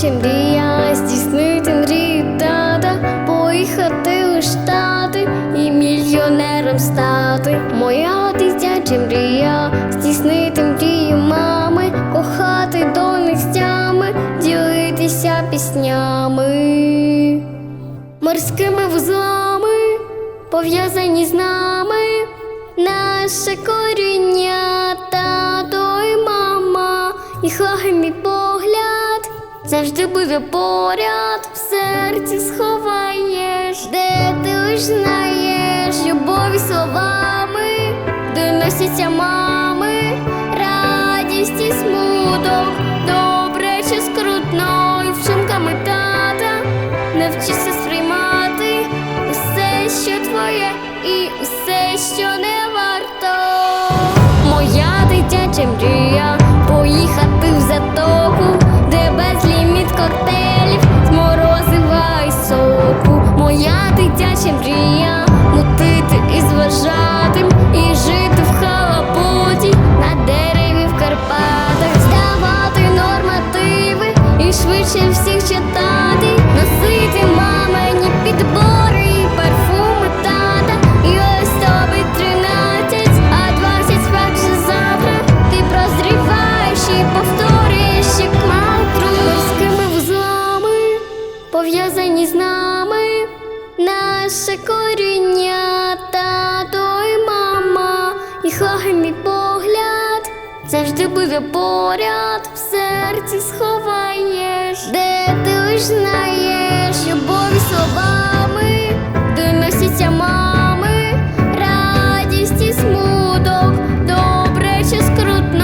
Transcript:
дитяча мрія, здійснити мрію тата, поїхати у штати і мільйонером стати. Моя дитяча мрія, здійснити мрію мами, кохати до них тями, ділитися піснями, морськими вузлами, пов'язані з нами, наше коріння, тато і мама, їх лагідний погляд завжди буде поряд, в серці сховаєш, де ти лиш знаєш любові словами, доносяться мами, радість і смуток, добре чи скрутно, і вчинками тата навчися сприймати усе, що твоє, і усе, що не варто. Моя дитяча мрія і швидше всіх читати, носити мамині підбори і парфуми тата. І ось тобі тринадцять, а двадцять спершу завтра. Ти прозріваєш і повторюєш як мантру морськими вузлами, пов'язані з нами, наше коріння, любові поряд в серці сховаєш, де ти лиш знаєш любові словами, доносяться мами, радість і смуток, добре чи скрутно.